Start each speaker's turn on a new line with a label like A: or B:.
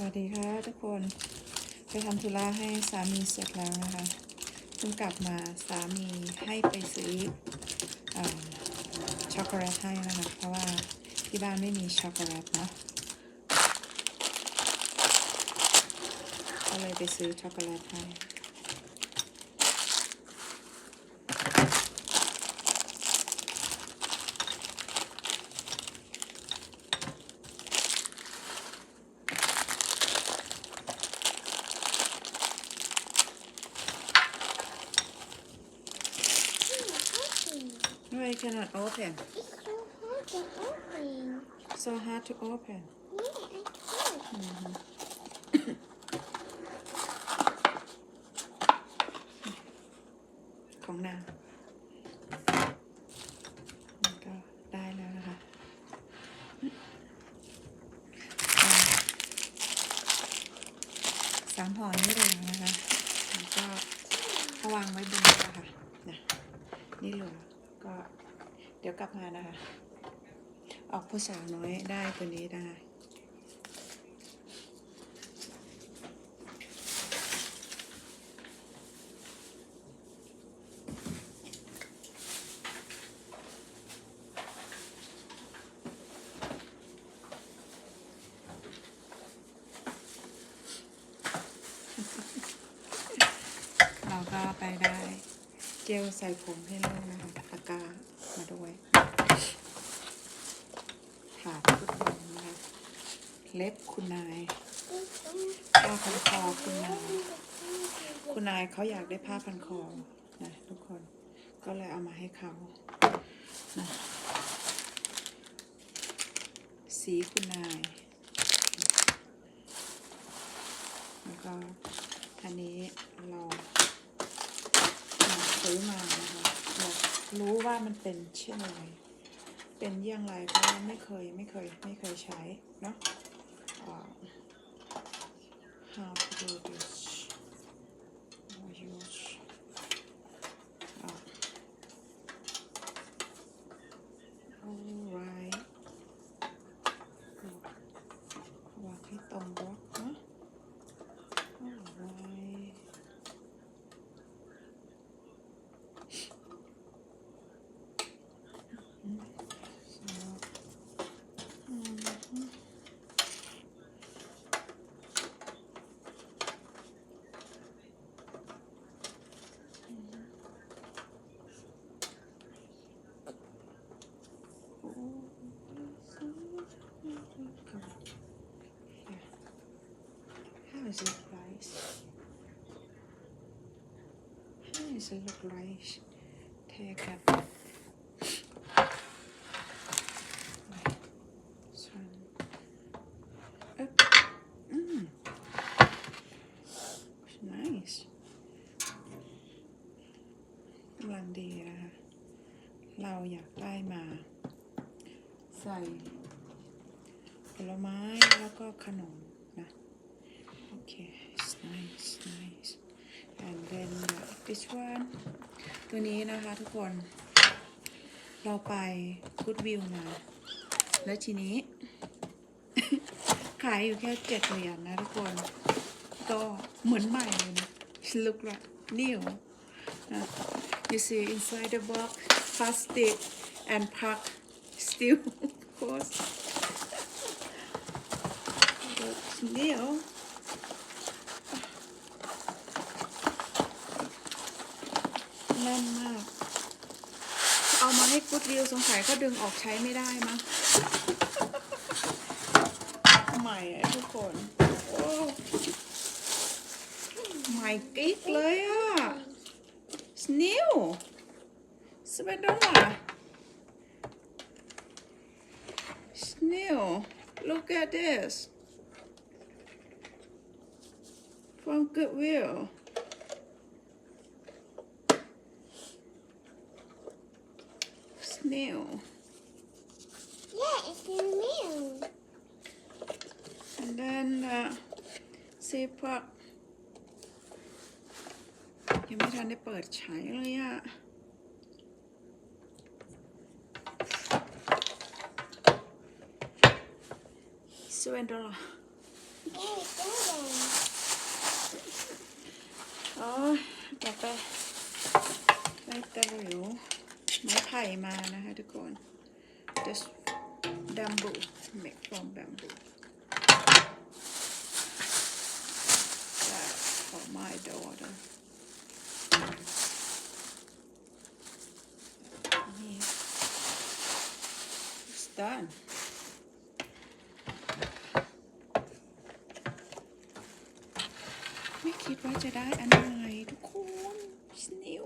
A: สวัสดีค่ะทุกคน ไปทำธุระให้สามีเสร็จแล้วนะคะเพิ่งกลับมาสามีให้ไปซื้ออช็อกโกแลตให้นะคะ เพราะว่าที่บ้านไม่มีช็อกโกแลตเนาะก็เลยไปซื้อช็อกโกแลตให้ No, I cannot open.
B: It's so hard to open.
A: So hard to open.
B: Yeah, I can't.
A: ของนางมันก็ได้แล้วนะคะสามห่อนี้เลยนะคะแล้วก็วางไว้บนนี้ค่ะนะนี่เลือ ก็เดี๋ยวกลับมานะคะ ออกผู้สาวน้อยได้ตัวนี้ได้เราก็ไปได้ เจลใส่ผมให้ลูกนะคะ ก้ามาด้วยถาดฟุตบอลนะคะเล็บคุณนายผ้าพันคอคุณนาย คุณนายเขาอยากได้ผ้าพันคอนะทุกคนก็เลยเอามาให้เขานะสีคุณนาย แล้วก็อันนี้เราซื้อมานะคะเรู้ว่ามันเป็นเช่นไร เป็นเยี่ยงไรเพราะไม่เคยไม่เคยไม่เคยใช้เนาะ how to do this Or use อ่า alright วางให้ตรงบล็อกนะ alright อืม so อืม How does it look like? How does it look like? Take up. Up. Mm. Nice. กำลังดีนะคะเราอยากได้มา ใส่ผลไม้แล้วก็ขนม นะโอเค it's nice nice and then this one ตัวนี้นะคะทุกคน เราไปกูดวิวมา แล้วทีนี้ ขายอยู่แค่เจ็ดเหรียญนนะทุกคน ก็เหมือนใหม่เลยนะ look like new นะ you see inside the box plastic and pack still of course but new แน่นมาก เอามาให้กูด วิวสงสัยก็ดึงออกใช้ไม่ได้มั้งใหม่อะทุกคน โอ้ใหม่กิ๊กเลยอะ It's new สเปนดอลลา It's new Look at this From Goodwill It's new
B: Yeah, it's new.
A: and then uh, ซีพักยังไม่ทันได้เปิดใช้เลยอะสเวนดอล
B: Very good.
A: อ๋อต่อไปได้ตะหลิว ไผ่มานะคะทุกคน this bamboo make from bamboo that for my daughter นี่ it's done ไม่คิดว่าจะได้อันใหม่ทุกคนสนิว